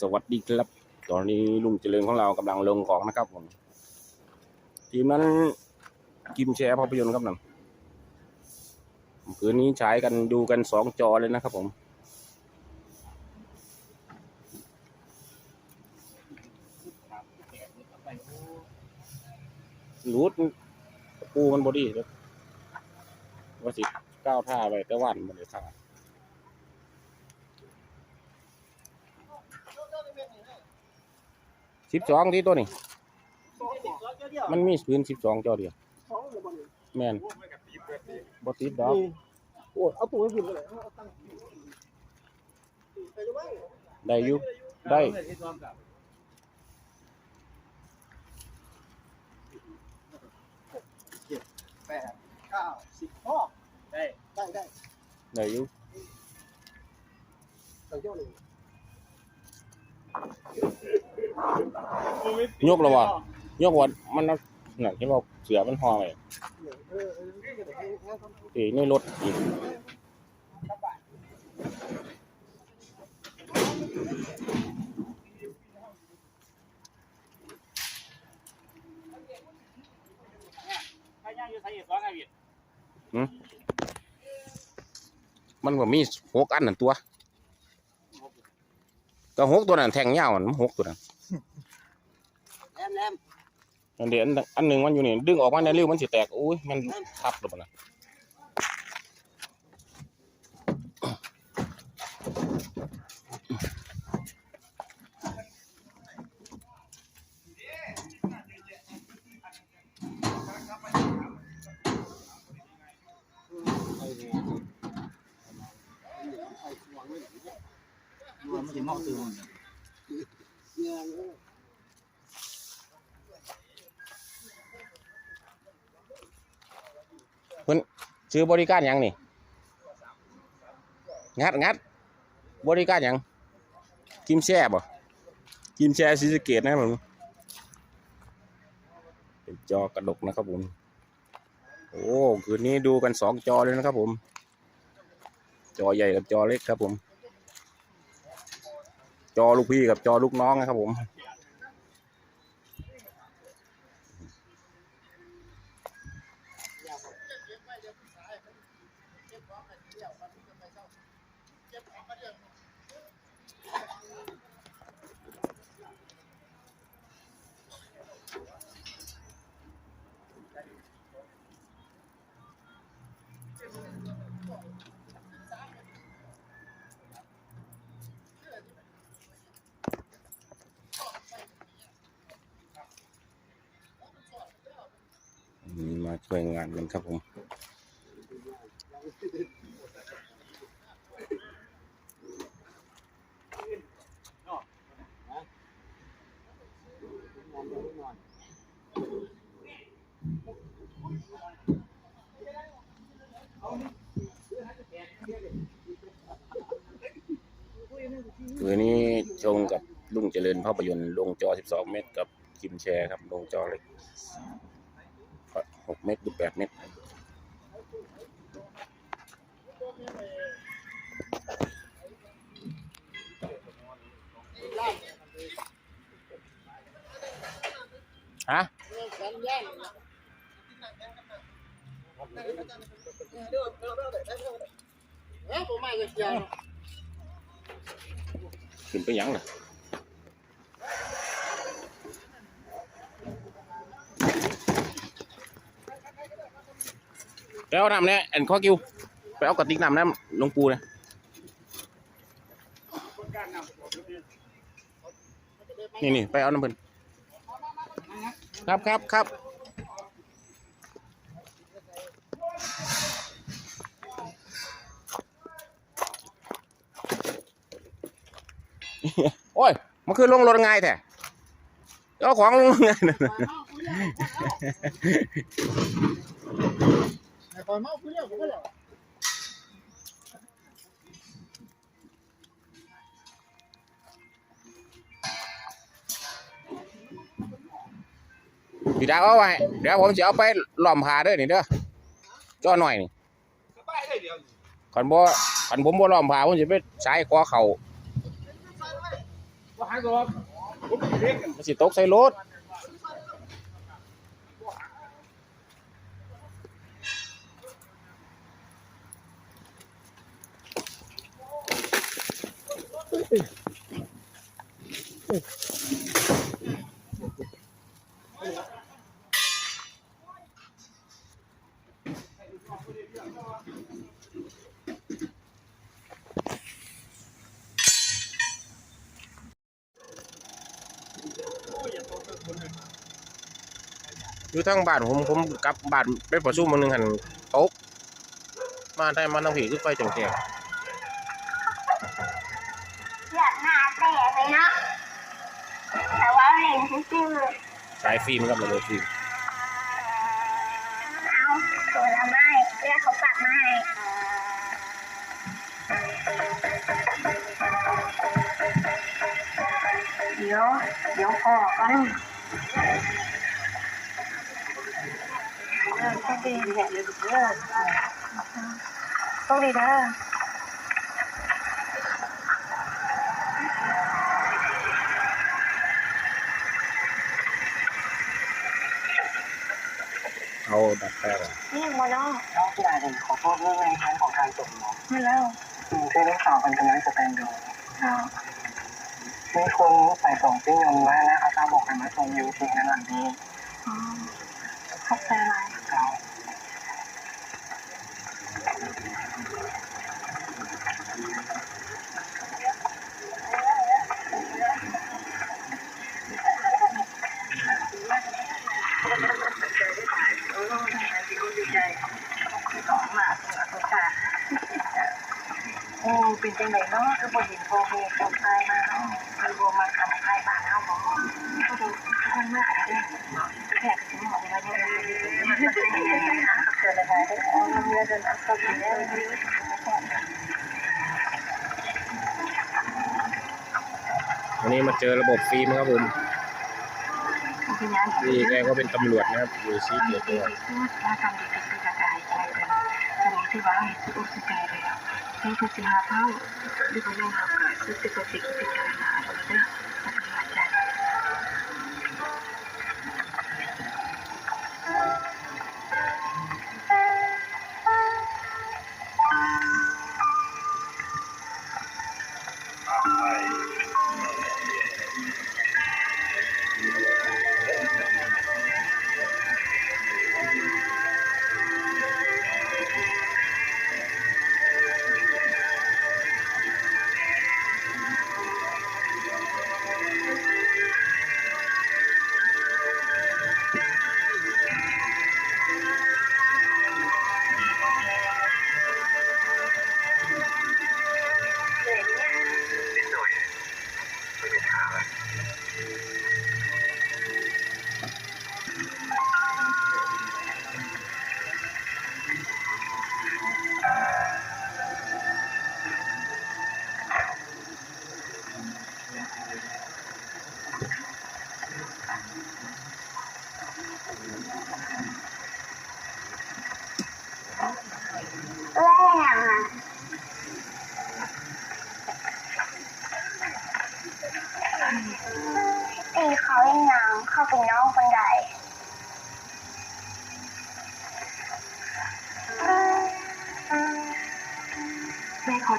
สวัสดีครับ ตอนนี้ลุงเจริญของเรากำลังลงของนะครับผมทีมนั้นกิมแชร์ภาพยนตร์ครับนั่นคืนนี้ฉายกันดูกันสองจอเลยนะครับผมรูดปูมันบอดี้ว่าสิก้าวท่าไปแต่วันมันเลยท่า สิบสองที่ตัวนี้ มันมีพื้นสิบสองจอเดียวแมนบอติดดอกโอ้เอาตัวให้คุณเลยเอาตั้งไปดูบ้างได้อยู่ได้แปดเก้าสิบพ่อได้ได้ได้ได้อยู่ตั้งเจ้าหนึ่งย ยกแล้ววะยกวัดมันน่ะน่ะที่ว่าเสือมันห่อไว้ตีในรถอีกใครย่ามันก็มีหกอันนั่นตัวก็หกตัวนั้นแทงยาวมันหกตัวนั้น แหลมอันเดียวอันอันหนึ่งมันอยู่นี่ดึงออกมาในริ้วมันสิแตกอุ้ยมันทับหรือเปล่านมันจะมอกตัว เงี้ยซื้อบริการหยังนี่ งัดงัดบริการหยังกิมแช่บ่กิมแช่ซีสะเกตนะผมเป็นจอกระดกนะครับผม โอ้คืนนี้ดูกันสองจอเลยนะครับผม จอใหญ่กับจอเล็กครับผม จอลูกพี่กับจอลูกน้องนะครับผม อืมมาช่วยงานกันครับผม คืนนี้ชมกับลุงเจริญ ภาพยนตร์ลงจอ 12 เมตร กับคิมแชร์ครับลงจอเล็ก6เมตรหรือ8เมตรฮะขึ้นไปยังล่ะ ไปเอาน้ำเนี่ยแอนข้อกิวไปเอากระติกน้ำน้ำลงปูเลยนี่นี่ไปเอาน้ำเพิ่นครับครับครับโอ้ย มันคือลงรถง่ายแท้เอาของลงง่ายนั่นน่ะ ไอ้คนเมาคุยเรื่องผมก็เหรอพี่ดาวเอาไว้เดี๋ยวผมจะเอาไปหล่อมผาเด้อนี่เด้อจ้อหน่อยนี่ขันบ่ขันผมบ่หล่อมผาผมจะไปใช้คอเข่าไมเด็กมันสิตกใส่รถ อยู่ทางบ้านผมผมกลับบ้านไปประชุมมื้อนึงหันตกมาได้มาทางผีคือไฟจ้งอยา ว่าเล่นซื่อๆสายฟิล์มครับระบบฟิล์มเอาผลไม้เรียกเขาฝากมาให้เดี๋ยว เดี๋ยวพอกันเออโชคดีแหละเลยเด้อโชคดีเด้ เอาดัดแปลงนี่โมโนน้องที่อาจจะขอโทษเรื่องในชั้นของการจบหมอมาแล้วคือได้ข่าวกันกำลังจะเป็นดูเอามีคนใส่สองจิ้งยนต์มานะคะทราบบอกกันมาชมยูทีนั่นหลังนี้อ๋อขอบใจหลาย เรา โอ้เป็นจังไดเนาะคือบ่เห็นพ่อแม่เขาตายมาเนาะคือบ่มาทำใครบ้านเฮาบ่เขาดูทางมากเลยแขกสิหมอว่ายังไงมันเป็นยังไงนะเกิดอะไรได้อ๋อเมียเดินอักษรอยู่แล้ว วันนี้มาเจอระบบฟิล์มครับผมเป็นงานนี่แกก็เป็นตำรวจนะครับอยู่ซีเกียรตัวว่าทำดีที่จะกายใจกันสมัยที่ว่าสุดสุดใจเลยนี่คือสิหาเท่าดูว่ายังหาเกิดสุดสุดสิ่งที่จะหาตรงนี้ป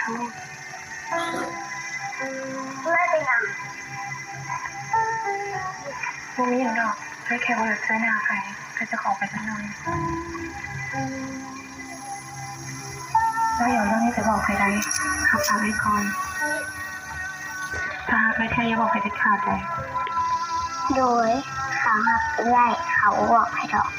แม่ขอโทษแม่เป็นยังพวกนี้อย่างดอกใช้แค่ว่าใช้หน้าใครใครจะขอไปสักหน่อยแล้วอย่าเรื่องนี้จะบอกใครได้ขับตามไว้ก่อนถ้าไม่แท้อย่าบอกใครเด็ดขาดเลยโดยเขาหักไล่เขาบอกให้ดอก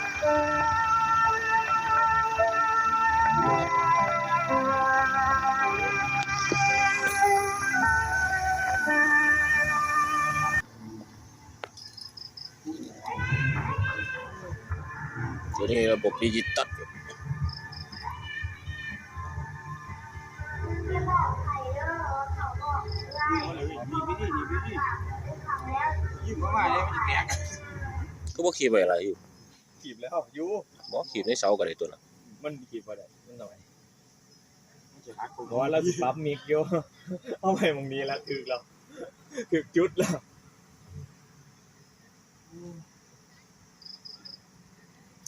ตัวนี้ระบบดิจิตอลก็บ่ขีดไว้อะไรอยู่ขีบแล้วอยู่บ่ขีดในเสาก็ได้ตัวน่ะมันขีบอะไรมันหน่อยเพราะว่าเราปรับมิกโยเอาไปมึงนี้แล้วถึกแล้วถึกจุดแล้ว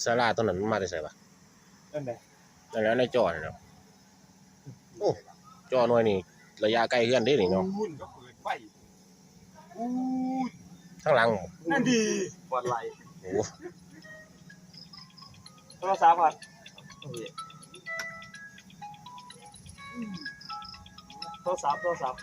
สาราตัวนั้นมันมาได้ใส่ปะนั่นแหละนั่นแหล้วในจอนี่เนาะโอ้จอหน่วยนี่ระยะไกลเพื่อนเด้นี่เนาะอู้นก็เปิดไฟอู้นข้างหลังนั่นดีปลอดไหลโอ้โทรศัพท์อะโอ้ยโทรศัพท์โทรศัพท์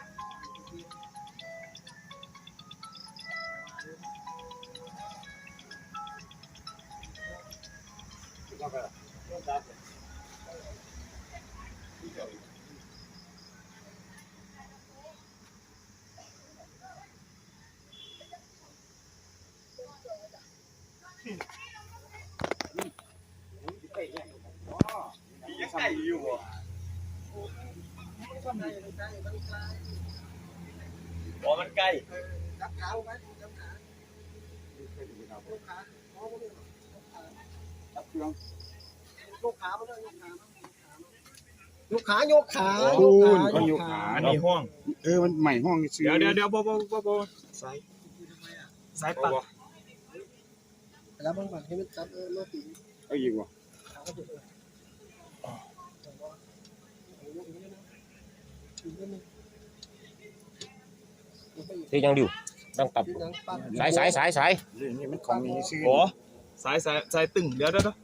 อ๋อมันใกล้ยกขายกขาโอ้ยยกขายกขาอันนี้ห้อง เออมันใหม่ห้องเดี๋ยวเดี๋ยวเดี๋ยวบ่บ่บ่บ่สายสายปัดแล้วบางวันให้มันจับเออโลปีเอาอีกว่ะขาก็จะเอ อที่ยังดิวดังตับที่ยังปั้นสายสายสายสายเรื่องนี้มันของมีซื้อโอ้สายสายสายตึงเดี๋ยวเดี๋ยวเดี๋ยว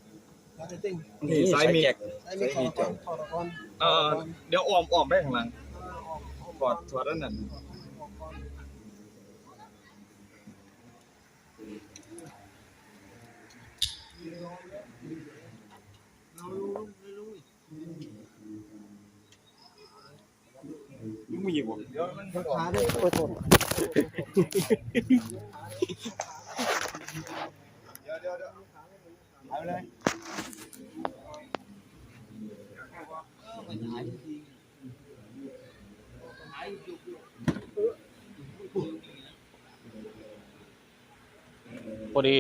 มาได้ติ้งนี่สายมีไอ้ไม่ขอขอก่อนเออเดี๋ยวอ้อมอ้อมไปข้างหลังกอดถอดอันนั้นยังไม่อีกว่ะเดี๋ย มันยกขาด้โอ้ยโทษเอาเลยพอดี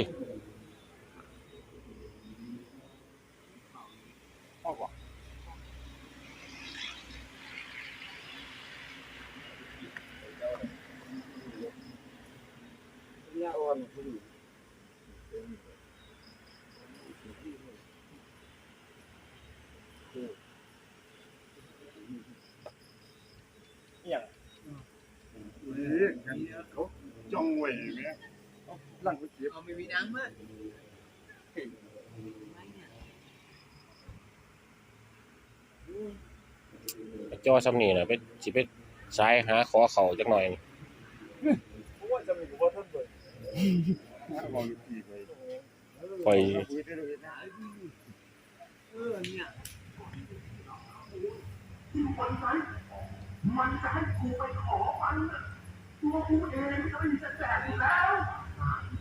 เขาจ้องไว้ไหมหลัง ไปเก็บเอาไม่มีน้ำมั้ยจอซ้ำนี่น่ะไปสิไปสายหาขอเข่าจักหน่อยนี่เพราะว่าจะมีกูว่าท่านเปิดมองลูกทีไปปล่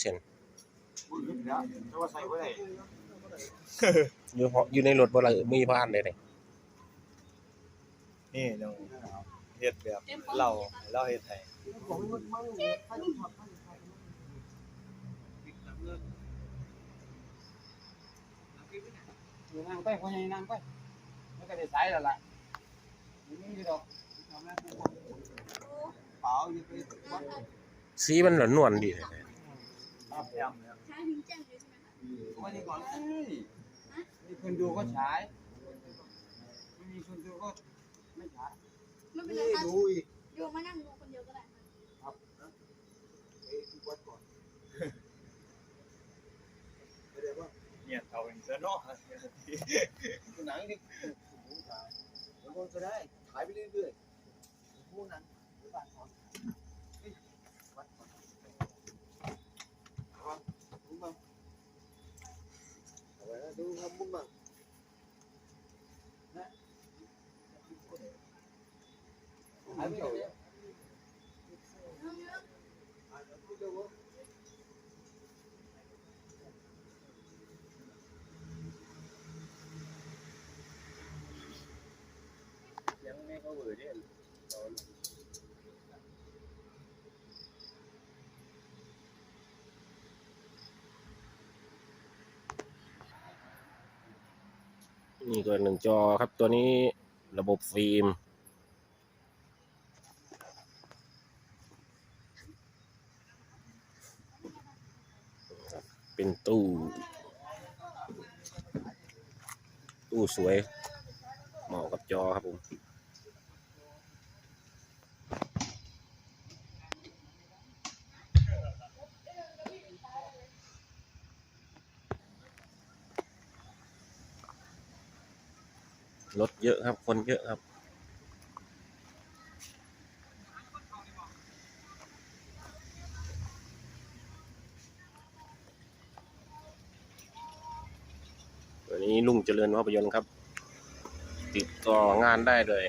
เส้นแต่ว่าใส่ไว้ได้อยู่หอยู่ในรถบ่ล่ะมีผ่านได้ไดนี่ น้องเฮ็ดแบบเราเราเฮ็ดให้ของมันมันถ้าจะทำถ้าจะทำนั่งไปคนยังนั่งไปมันก็ได้สายแล้วล่ะนี่มีดอกทำแล้วเปล่าอย่าไปวัดสีมันนวลๆดีแท้ครับยำแล้วใช้ถึงแจ้งเลยใช่ไหมคะวันนี้ก่อนมีคนดูก็ฉายไม่มีคนดูก็ ไม่ฉายไม่เป็นไรนี่ค่ะดูอีกโยมมานั่งดูคนเดียวก็ได้ค่ะวัดก่อนเนี่ยเอาไปซะเนาะหนังนี่ผมคนก็ได้ขายไปเรื่อยๆผู้หนังบ้านเขาวัดก่อนเอาดูมั่งเอาไว้ดูทำบุญมั่งนะขา ยังไม่เขาเบื่อเนี่ยนี่ก็หนึ่งจอครับตัวนี้ระบบฟิล์ม เป็นตู้ ตู้ สวย เหมาะกับจอครับผมรถเยอะครับ คนเยอะครับ ตัวนี้ลุงเจ ริญภาพยนตร์ครับ ติดต่องานได้เลย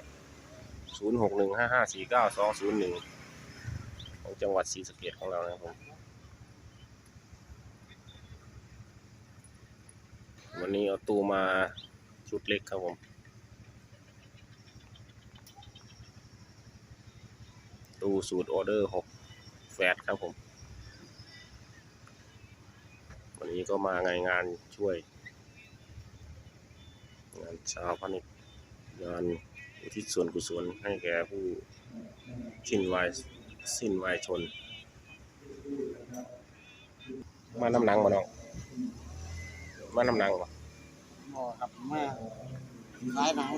0 6 1 5 5 4 9 2 0 1 ของจังหวัดศรีสะเกษของเรานะครับผม วันนี้เอาตู้มาชุดเล็กครับผม ตู้สูตรออเดอร์6แฟดครับผม วันนี้ก็มางานงานช่วย ชาวพาณิงานอุทิศส่วนกุศลให้แก่ผู้สิ้นวายสิ้นวายชน มาน้ำหนังมาน้อง มาน้ำหนังมาอ๋อครับมาขายหนัง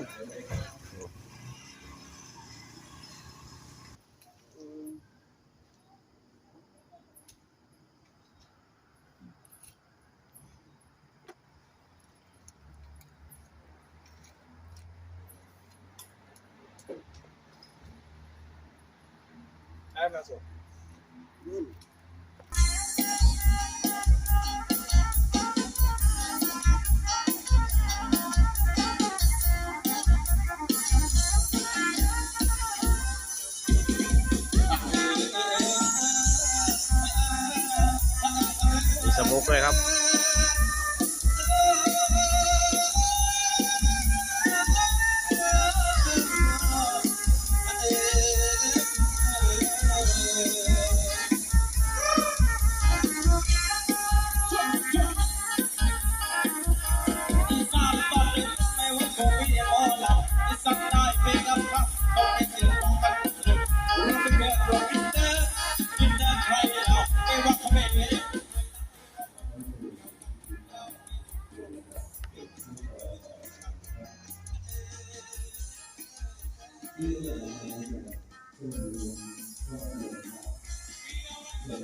สมุกด้วยครับ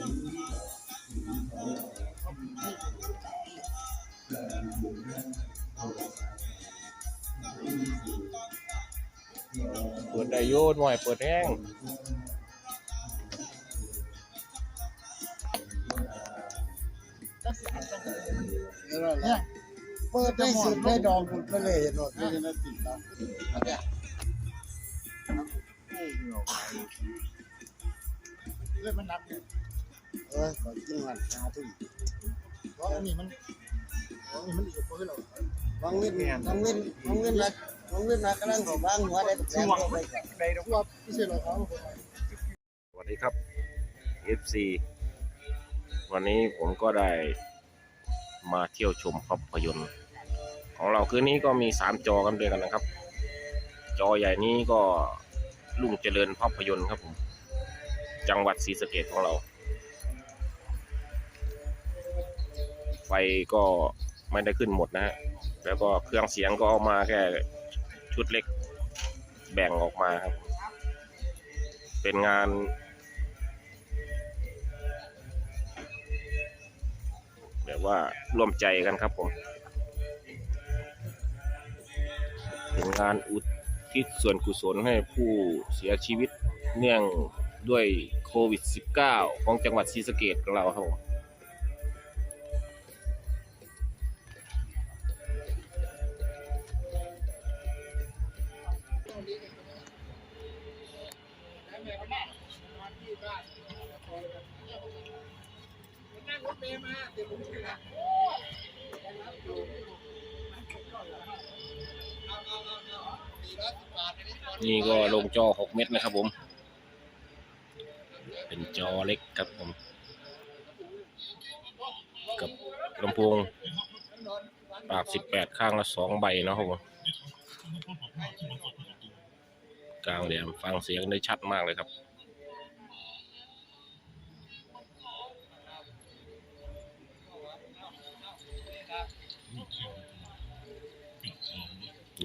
เปิดได้โยนหน่อยเปิดแห้งเนี่ยเปิดได้สุดได้ดองคุณก็เลยเห็นหมดไม่ได้ติดนะเนี่ยเรื่องมันนับ เนี่ยเออขอกินมันชาทุ่มเพราะอันนี้มันอันนี้มันอีกเปิดเราวางเว้นวางเว้นวางเว้นนะวางเว้นนะกำลังของบ้างหัวได้แต่แรงก็ไปก่อนได้ดอกว่าพิเศษเราเขาสวัสดีครับ FC วันนี้ผมก็ได้มาเที่ยวชมภาพยนตร์ของเราคืนนี้ก็มีสามจอกันด้วยกันนะครับ จอใหญ่นี้ก็ลุงเจริญภาพยนตร์ครับผม จังหวัดศรีสะเกษของเรา ไฟก็ไม่ได้ขึ้นหมดนะฮะแล้วก็เครื่องเสียงก็เอามาแค่ชุดเล็กแบ่งออกมาครับ เป็นงานแบบว่าร่วมใจกันครับผมเป็นงานอุทิศส่วนกุศลให้ผู้เสียชีวิตเนื่องด้วยโควิด -19 ของจังหวัดศรีสะเกดของเราครับผม นี่ก็ลงจอ 6 เมตรนะครับผม เป็นจอเล็กครับผม กับลำโพงปาก 18 ข้างละ2ใบนะครับผมกลางแหลมฟังเสียงได้ชัดมากเลยครับ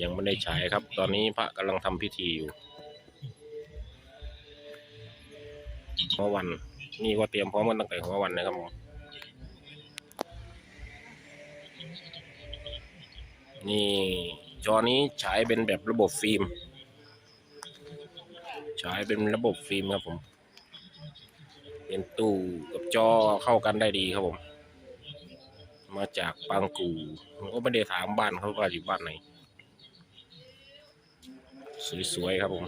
ยังไม่ได้ฉายครับ ตอนนี้พระกำลังทำพิธีอยู่หัววัน นี่ก็เตรียมพร้อมกันตั้งแต่หัววันนะครับผมนี่จอนี้ฉายเป็นแบบระบบฟิล์มฉายเป็นระบบฟิล์มครับผม เป็นตู้กับจอเข้ากันได้ดีครับผม มาจากปางกูผมก็ไม่ได้ถามบ้านเขาว่าอยู่บ้านไหน สวยๆครับผม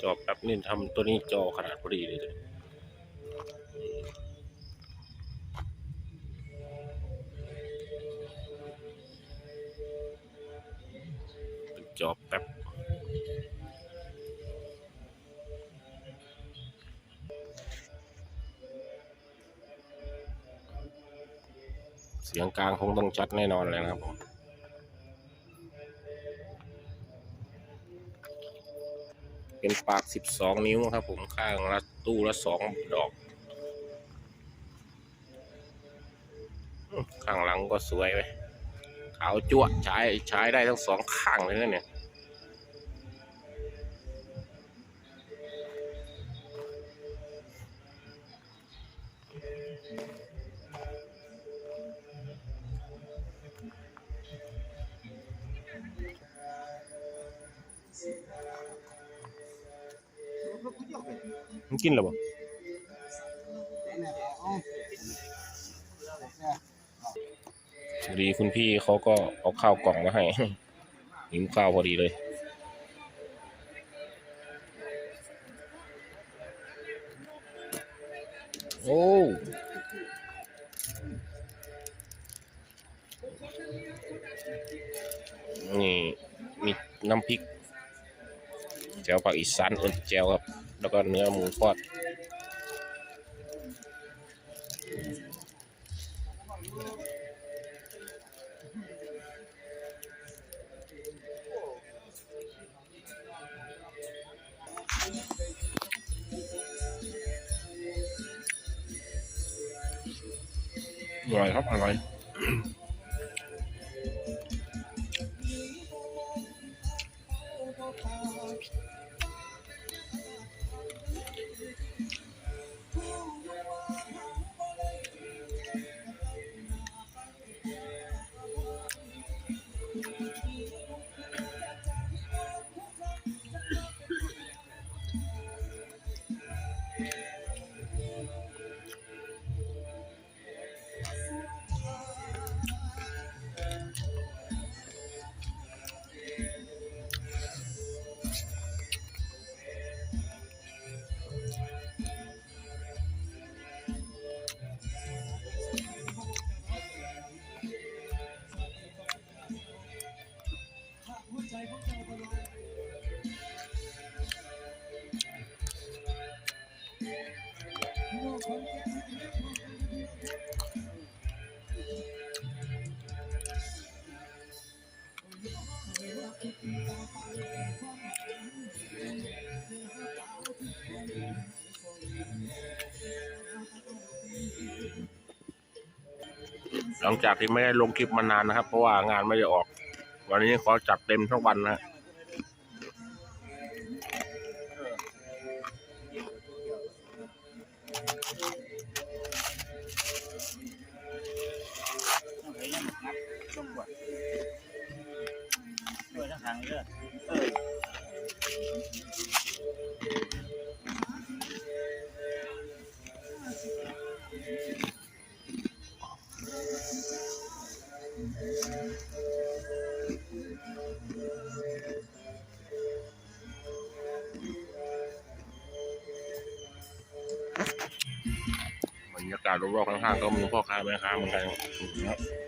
จอแป๊บนี่ทำตัวนี้จอขนาดพอดีเลย อแป๊บเสียงกลางคงต้องชัดแน่นอนเลยนะครับผมเป็นปาก 12 นิ้วครับผมข้างละตู้ละสองดอก ข้างหลังก็สวยไปขาวจั่วใช้ใช้ได้ทั้งสองข้างเลยนะเนี่ย มันกินหรอบ่พอดีคุณพี่เขาก็เอาข้าวกล่องมาให้หิวข้าวพอดีเลยโอ้นี่มีน้ำพริกแจวผักอีสานเอินแจวครับ แล้วก็เนื้อหมูทอดอร่อยครับอร่อย หลังจากที่ไม่ได้ลงคลิปมานานนะครับ เพราะว่างานไม่ได้ออก วันนี้ขอจัดเต็มทั้งวันนะ รรยากาศรอบๆข้างๆก็มีพ่อค้าแม่ค้าเหมือนกันนะครับ